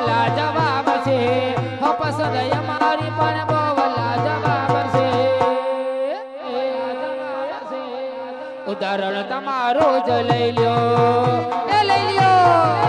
બોલા જવાબ છે. હો પસંદ છે. ઉદાહરણ તમારું જ લઈ લ્યો. એ લઈ લ્યો.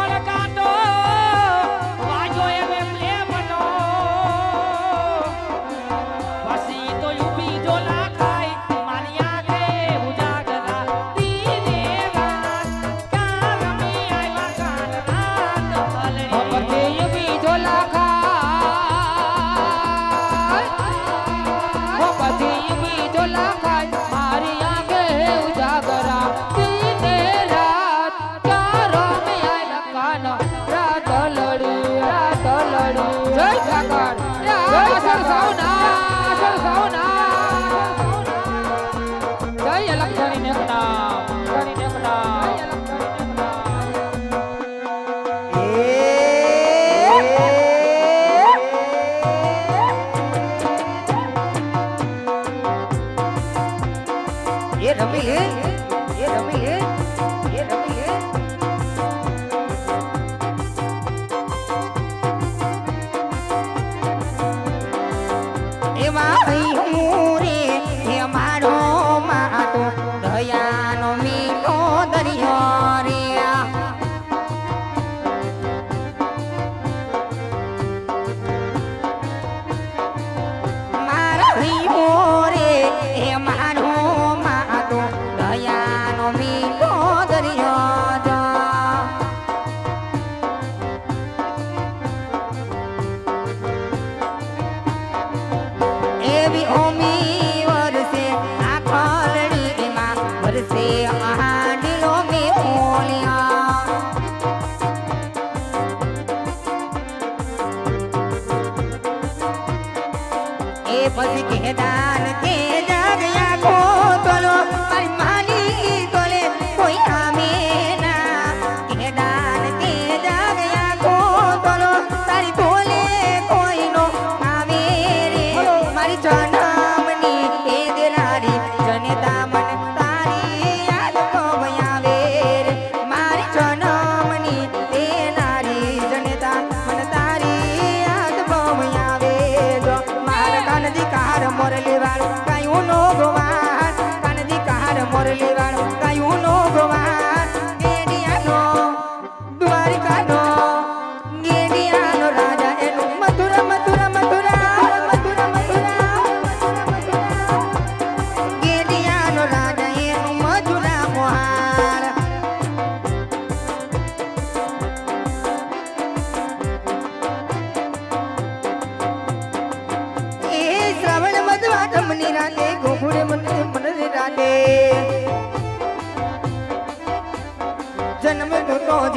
para acá. જય ઠાકર. જય સરસાવના રમી લે vai What is it? Africa, no.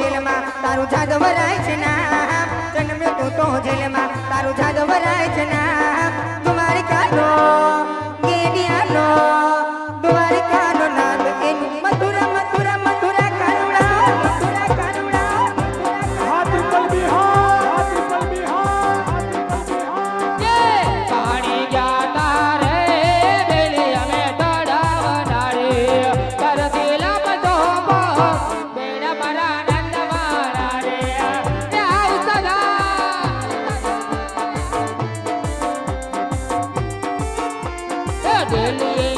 જેલમાં તારું જાદ વરાય છે ના. જન્મ્યો તો જેલમાં તારું જાદ વરાય છે ના. tenere